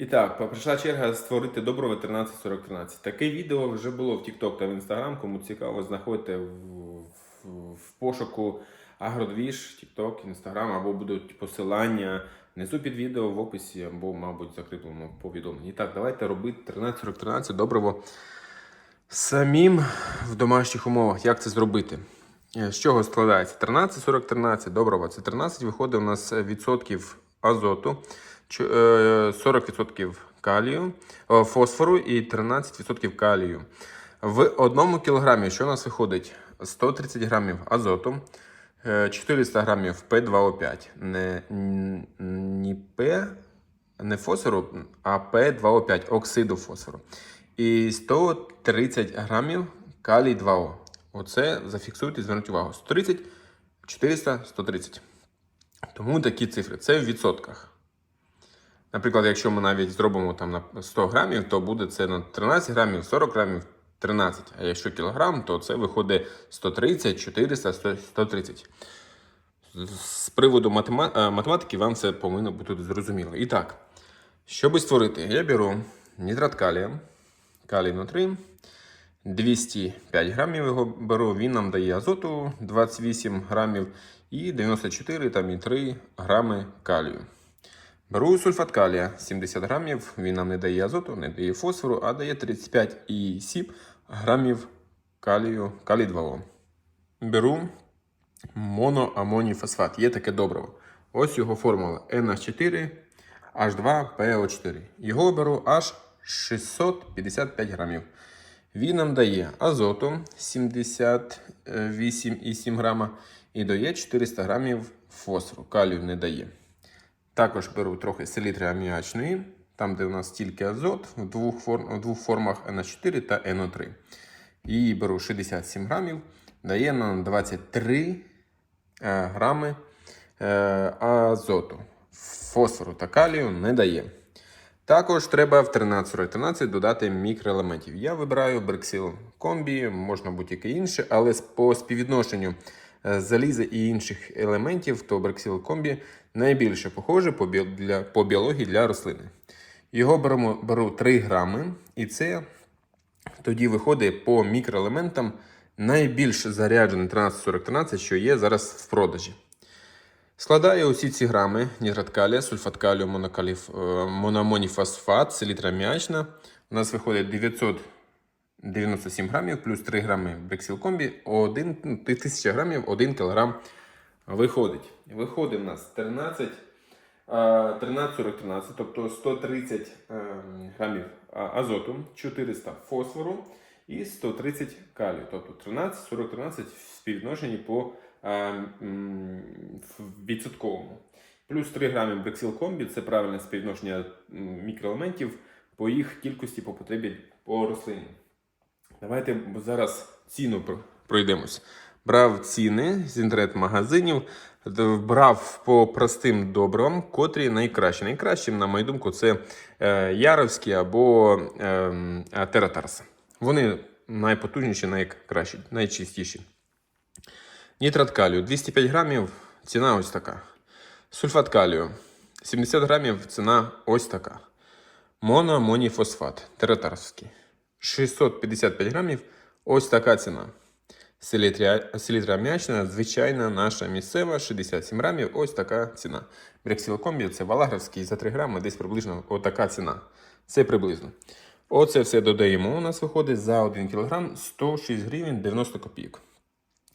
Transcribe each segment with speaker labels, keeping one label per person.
Speaker 1: І так, прийшла черга створити добро 134013. Таке відео вже було в TikTok та в Instagram. Кому цікаво, знаходьте в, в, в пошуку Агродвіж, TikTok, Instagram, або будуть посилання внизу під відео в описі, або, мабуть, закріплено в повідомленні. І так, давайте робити 134013 добриво самим в домашніх умовах. Як це зробити? Е, З чого складається? 13, 40, 13, доброго. Це 13 виходить у нас відсотків азоту, 40% калію, фосфору і 13% калію. В одному кілограмі, що у нас виходить? 130 грамів азоту, е, 400 грамів П2O5. Не, не П, не фосфору, а П2O5, оксиду фосфору. І 130 грамів калій 2О. Оце зафіксуйте, зверніть увагу. 130, 400, 130. Тому такі цифри. Це в відсотках. Наприклад, якщо ми навіть зробимо там на 100 грамів, то буде це на 13 грамів, 40 грамів, 13. А якщо кілограм, то це виходить 130, 400, 130. З приводу е, математики вам це повинно бути зрозуміло. І так, щоб створити, я беру нітрат калія, калій внутрі, 205 грамів його беру, він нам дає азоту 28 грамів і 94 там, і 3 грами калію. Беру сульфат калія 70 грамів, він нам не дає азоту, не дає фосфору, а дає 35,7 грамів калію, калій 2О. Беру моноамоній фосфат. Є таке добриво. Ось його формула NH4 H2PO4. Його беру аж 655 грамів. Він нам дає азоту 78,7 грама і дає 400 грамів фосфору. Калію не дає. Також беру трохи селітри аміачної, там, де у нас тільки азот в двох, форм, в двох формах NH4 та NO3. Її беру 67 грамів, дає нам 23 е, грами е, азоту. Фосфору та калію не дає. Також треба в 13 додати мікроелементів. Я вибираю Брексіл комбі, можна будь-яке інше, але по співвідношенню заліза і інших елементів, то Брексіл комбі найбільше похоже по, біо- для, по біології для рослини. Його беремо, беру 3 грами, і це тоді виходить по мікроелементам найбільш заряджений 134013, що є зараз в продажі. Складаю усі ці грами нітрат калія, сульфат калію, монокаліф, е, мономоніфосфат, селітра м'ячна. У нас виходить 997 грамів плюс 3 грами брексілкомбі, 1, 1000 грамів 1 кілограм виходить. Виходить у нас 13, 13, 40, 13, тобто 130 е, грамів азоту, 400 фосфору і 130 калію. Тобто 13 40 13 в співвідношенні по в відсотковому. Плюс 3 грами брексілкомбі це правильне співвідношення мікроелементів по їх кількості по потребі по рослині. Давайте зараз ціну пройдемось. Брав ціни з інтернет-магазинів, брав по простим добривам, котрі найкращі. Найкращим, на мою думку, це е, Яровські або е, Тератарс. Вони найпотужніші, найкращі, найчистіші. Нітрат калію 205 грамів, ціна ось така. Сульфат калію 70 грамів, ціна ось така. Моноамоніфосфат тератарський 655 грамів, ось така ціна. Селітра м'ячна, звичайна наша місцева, 67 грамів, ось така ціна. Брексілокомбі це валагровський за 3 грами, десь приблизно отака ціна. Це приблизно. Оце все додаємо. У нас виходить за 1 кг 106 гривень 90 копійок.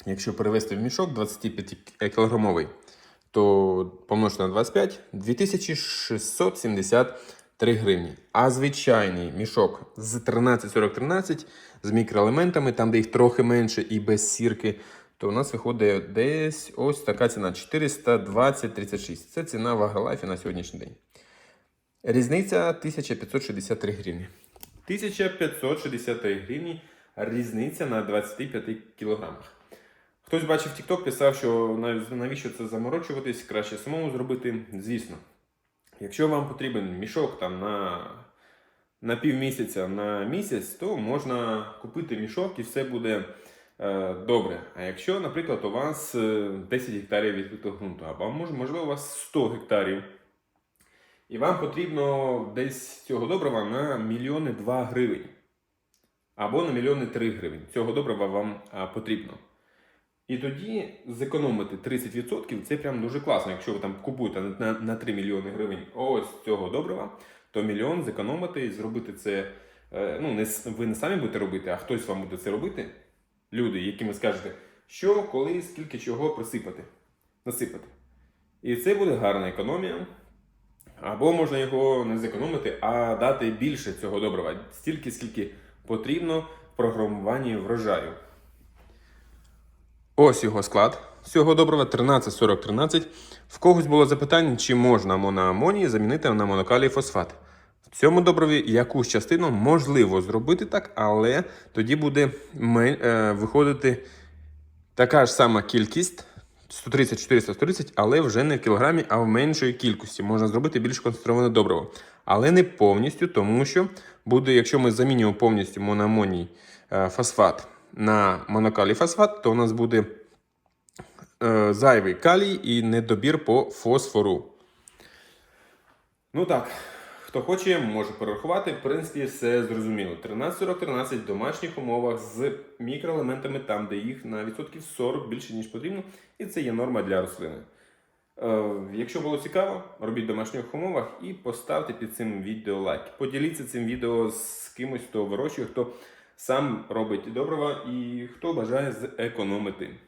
Speaker 1: Якщо перевести в мішок 25 кілограмовий, то помножити на 25 2673 гривні. А звичайний мішок з 13,40-13 з мікроелементами, там де їх трохи менше і без сірки, то у нас виходить десь ось така ціна 420,36. Це ціна в Агролайфі на сьогоднішній день. Різниця 1563 гривні. 1563 гривні різниця на 25 кілограмах. Хтось бачив TikTok, писав, що навіщо це заморочуватись, краще самому зробити. Звісно, якщо вам потрібен мішок там на, на півмісяця, на місяць, то можна купити мішок і все буде е, добре. А якщо, наприклад, у вас е, 10 гектарів відкритого ґрунту, або можливо у вас 100 гектарів І вам потрібно десь цього добрива на мільйони 2 гривень. Або на мільйони 3 гривень. Цього добрива вам потрібно. І тоді зекономити 30% це прям дуже класно. Якщо ви там купуєте на, на, на 3 мільйони гривень ось цього добрива, то мільйон зекономити і зробити це. е, Ну, не, ви не самі будете робити, а хтось вам буде це робити. Люди, яким ви скажете, що, коли, скільки чого присипати, насипати. І це буде гарна економія. Або можна його не зекономити, а дати більше цього добрива, стільки, скільки потрібно в програмуванні врожаю. Ось його склад. Всього добрива 13-40-13. В когось було запитання, чи можна моноамоній замінити на монокалій фосфат. В цьому добриві якусь частину можливо зробити так, але тоді буде е, виходити така ж сама кількість 130, 400, 130, але вже не в кілограмі, а в меншої кількості. Можна зробити більш концентроване добриво. Але не повністю, тому що буде, якщо ми замінюємо повністю моноамоній е, фосфат на монокалій фосфат, то у нас буде е, зайвий калій і недобір по фосфору. Ну так, хто хоче, може перерахувати. В принципі, все зрозуміло. 13-40-13 в домашніх умовах з мікроелементами, там, де їх на відсотків 40 більше, ніж потрібно, і це є норма для рослини. Е, якщо було цікаво, робіть в домашніх умовах і поставте під цим відео лайк. Поділіться цим відео з кимось, хто вирощує, хто сам робить добрива і хто бажає зекономити.